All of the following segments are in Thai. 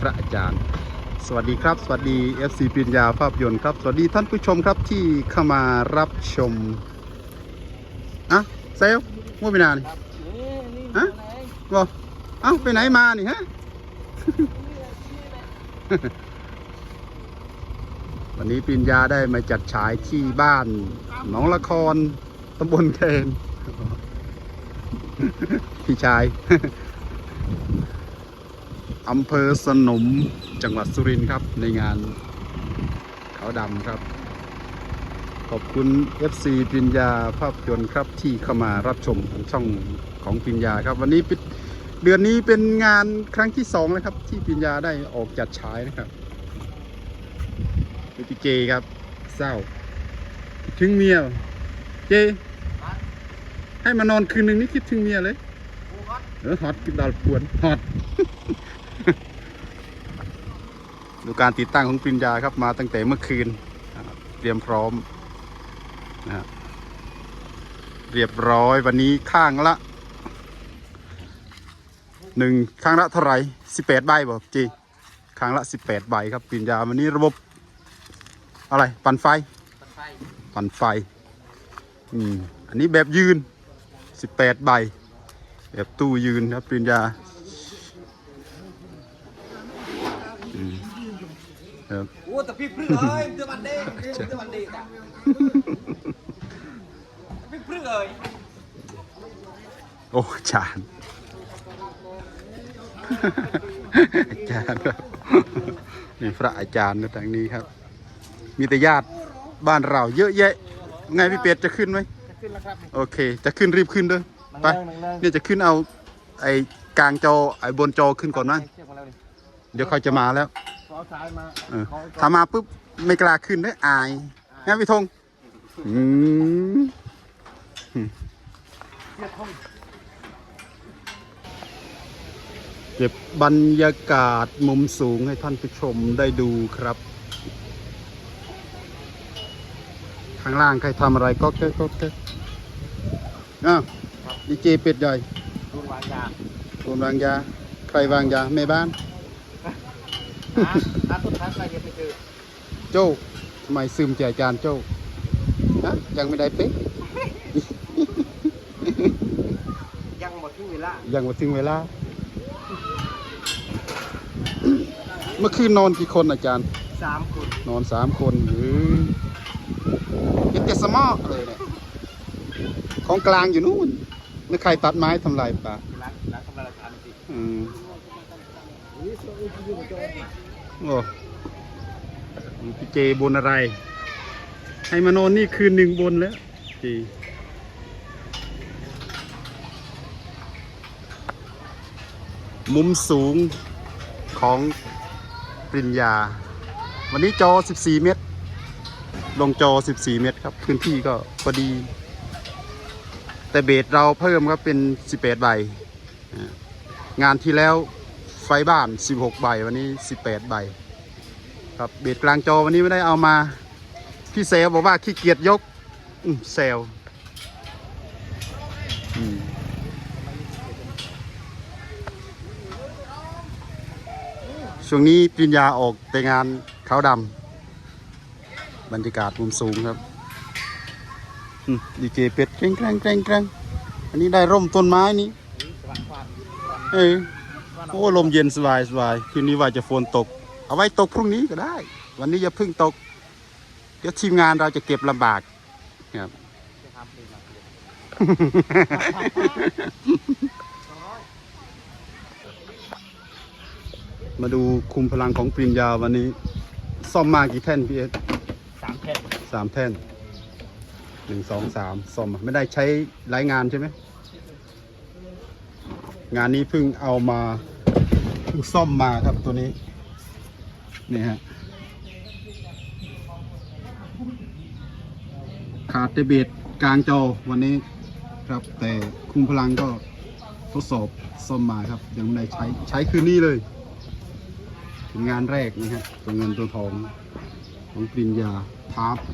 พระอาจารย์ สวัสดีครับ สวัสดี FC ปิญญาภาพยนตร์ครับ สวัสดีท่านผู้ชมครับที่เข้ามารับชมอะเซลว่าไปนานนี่ฮะบอกเอ้าไปไหนมานี่ฮะวันนี้ปิญญาได้มาจัดฉายที่บ้านหนองละครตำบลเคนพี่ชาย อำเภอสนมจังหวัดสุรินทร์ครับ ในงานเขาวดำครับ ขอบคุณ FC ปริญญาภาพยนตร์ครับที่เข้ามารับชมทางช่องของปริญญาครับ วันนี้เป็นเดือนนี้เป็นงานครั้งที่สองแล้วครับ ที่ปริญญาได้ออกจัดฉายนะครับเป็นพี่เจครับ เศร้าคิดถึงเมียเจ ให้มานอนคืนหนึ่งนี่คิดถึงเมียเลย เออฮอตกินดาวปวนฮอต ดูการติดตั้งของปริญญาครับมาตั้งแต่เมื่อคืนเตรียมพร้อมนะครับเรียบร้อยวันนี้ข้างละหนึ่งข้างละเท่าไหร่สิบแปดใบบอกจีข้างละสิบแปดใบครับปริญญาวันนี้ระบบอะไรปั่นไฟปั่นไฟอืมอันนี้แบบยืนสิบแปดใบแบบตู้ยืนครับปริญญาอืม ครับโอ้แต่พี่พรึกเอ้ยเดือวันเด้เดือวันเด้จ้ะพี่พรึกเอ้ยโอ้อาจารย์อาจารย์ครับนี่พระอาจารย์นะทางนี้ครับ มีแต่ญาติบ้านเราเยอะแยะ ไงพี่เป็ดจะขึ้นไหมจะขึ้นแล้วครับโอเค จะขึ้นรีบขึ้นเด้อไปนั่งๆเนี่ยจะขึ้นเอาไอ้กลางจอไอ้บนจอขึ้นก่อนนะเชือกมาแล้วนี่เดี๋ยวเขาจะมาแล้ว ขอซ้ายมาเออขอถ้ามาปุ๊บไม่กล้าขึ้นได้อายงั้นพี่ธงอืมเชือกห้องเก็บบรรยากาศมุมสูงให้ท่านผู้ชมได้ดูครับ ข้างล่างใครทำอะไรก็แก๊กก็แก๊กอ้าวดีเจเป็ดใหญ่ดูวางยาคนวางยา ใครวางยาแม่บ้าน หาหาต้นทางอะไรยังไม่เจอโจ้ทำไมซึมใจอาจารย์โจ้ฮะยังไม่ได้เป๊ะยังหมดที่เวลายังมาถึงเวลา เมื่อคืนนอนกี่คนอาจารย์สามคนนอนสามคนหรือเห็นแต่สมอกเลยเนี่ยของกลางอยู่นู่นนึกใครตัดไม้ทำลายป่าล้างล้างทำลายหลักฐานจริงอืม โอ้พี่เจบนอะไร ให้มานอนนี่คืนหนึ่งบนแล้วเจมุมสูงของปริญญา วันนี้จอ 14 เมตร ลงจอ 14 เมตรครับ พื้นที่ก็พอดี แต่เบสเราเพิ่มครับเป็น 18 ใบ งานที่แล้ว ไฟบ้าน 16 ใบ วันนี้ 18 ใบ ครับเบสกลางจอวันนี้ไม่ได้เอามา พี่เซลบอกว่าขี้เกียจยกอืเซลช่วงนี้ปริญญาออกไปงานขาวดำบรรยากาศมุมสูงครับดีเจเป็ดเกรงแกรงแกรงแกรงอันนี้ได้ร่มต้นไม้นี้เออ โอ้ลมเย็นสบายสบายคืนนี้ว่าจะฝนตก เอาไว้ตกพรุ่งนี้ก็ได้ วันนี้อย่าเพิ่งตก เดี๋ยวทีมงานเราจะเก็บลำบากครับจะทำเป็นมาเปลี่ยนมาดูคุมพลังของปริญญาวันนี้ ซ่อมมากี่แท่นพี่เอสสามแผ่นสามแท่นหนึ่งสองสามซ่อมมาไม่ได้ใช้หลายงานใช่ไหม งานนี้เพิ่งเอามาเพิ่งซ่อมมาครับตัวนี้นี่ฮะขาดแต่เบสกลางจอวันนี้ครับ แต่คุมพลังก็ทดสอบซ่อมมาครับ ยังไม่ได้ใช้ใช้คืนนี้เลยเป็นงานแรกนะฮะตัวเงินตัวทองของปริญญาทาร์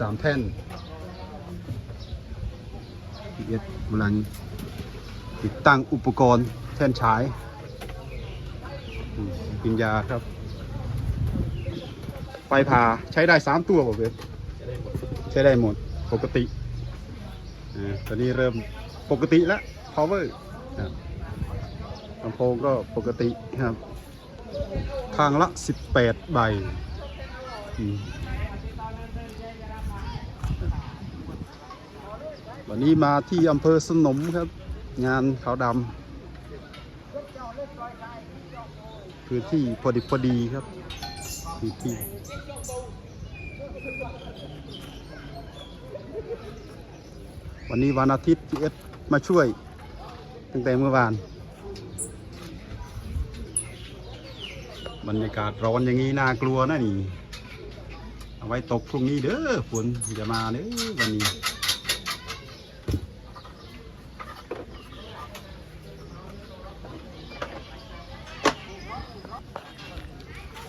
สามแท่นพีเอสกำลัง ติดตั้งอุปกรณ์แท่นฉายอืมปิญญาครับ ไฟผ่าใช้ได้สามตัวผมเวทใช้ได้หมดปกติอ่าตอนนี้เริ่มปกติแล้ว power ครับลำโพงก็ปกติครับข้างละ 18 ใบวันนี้มาที่อำเภอสนมครับ งานขาวดำพื้นที่พอดีพอดีครับพื้นที่วันนี้วันอาทิตย์ที่เอสมาช่วย ตั้งแต่เมื่อวาน บรรยากาศร้อนอย่างนี้น่ากลัวนะนี่ เอาไว้ตกพรุ่งนี้เด้อฝนจะมาเด้อวันนี้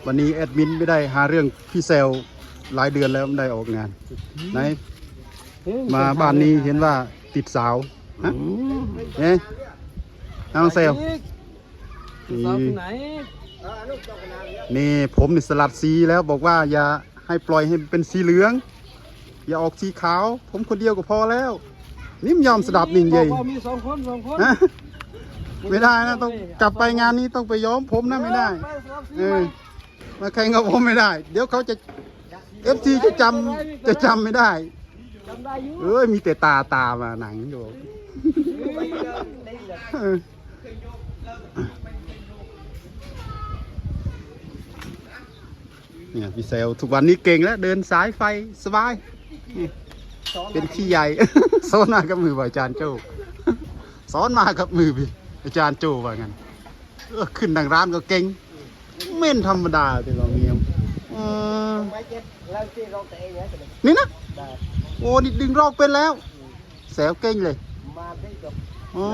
วันนี้แอดมินไม่ได้หาเรื่องพี่เซลหลายเดือนแล้วไม่ได้ออกงานไหนมาบ้านนี้เห็นว่าติดสาวฮะเอ๊ะน้องเซลสาวที่ไหนนี่ผมนี่สลัดสีแล้วบอกว่าอย่าให้ปล่อยให้เป็นสีเหลือง อย่าออกสีขาว ผมคนเดียวก็พอแล้วนี่มนยอมสดับนิ่งบเยัอกยว่ามีสองคนสองคนฮะไม่ได้นะต้องกลับไปงานนี้ต้องไปย้อมผมนะไม่ได้เออ มาแข่งกับผมไม่ได้ เดี๋ยวเขาจะเอฟซีจะจำจะจำไม่ได้จำได้อยู่เอ้ยมีแต่ตาตามาหนังอยู่เนี่ยพี่เซลทุกวันนี้เก่งแล้วเดินสายไฟสบาย เป็นพี่ใหญ่สอนมากับมืออาจารย์โจสอนมากับมือพี่อาจารย์โจว่างั้นเออขึ้นทางร้านก็เก่ง เม่นธรรมดาที่เราเงียบเออไม่เจ็บแล้วที่เราเตะเนี่ยนี่นะ โอ้นี่ดึงรอกเป็นแล้ว แสวเก่งเลยมาได้กับอ๋อ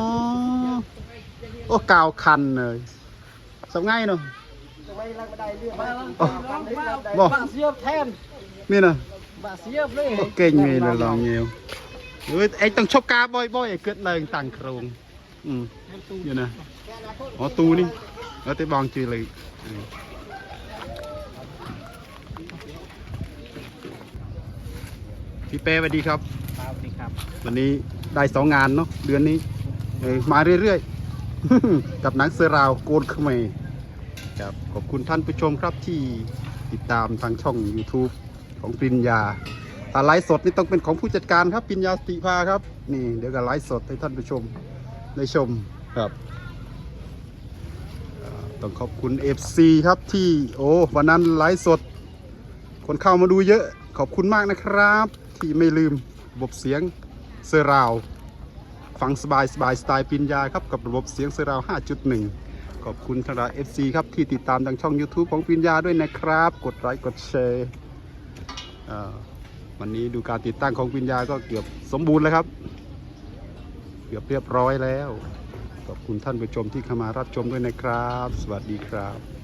โอ้กาวคันเลยสำง่ายเนาะไม่รักไม่ได้เรื่องมาอ๋อบอกบาเสียบแทนนี่นะบาเสียบเลยโอ้เก่งเลยเลยลองเงี้ยวเฮ้ยไอ้ต้องชอบกาบ่อยๆไอ้เกิดเลยต่างโครงอืมอยู่นะอ๋อตูนี่แล้วแต่บองจือเลยอืม พี่เป้สวัสดีครับ ครับดีครับ วันนี้ได้สองงานเนาะเดือนนี้เออมาเรื่อยๆ กับหนังเสือราวโกนเขมรครับขอบคุณท่านผู้ชมครับที่ติดตามทางช่อง YouTube ของปริญญาถ้าไลฟ์สดนี่ต้องเป็นของผู้จัดการครับปริญญาสติภาครับ นี่เดี๋ยวก็ไลฟ์สดให้ท่านผู้ชมได้ชมครับอ่า ต้องขอบคุณ FC ครับที่โอ้วันนั้นไลฟ์สด คนเข้ามาดูเยอะขอบคุณมากนะครับ ที่ไม่ลืมระบบเสียงเซราวฟังสบายสบายสไตล์ปิญญาครับกับระบบเสียงเซร์ราว 5.1 ขอบคุณทางเรา FC ครับที่ติดตามทางช่อง YouTube ของปิญญาด้วยนะครับ กดไลค์กดแชร์วันนี้ดูการติดตั้งของปิญญาก็เกือบสมบูรณ์แล้วครับ เกือบเรียบร้อยแล้ว ขอบคุณท่านผู้ชมที่เข้ามารับชมด้วยนะครับ สวัสดีครับ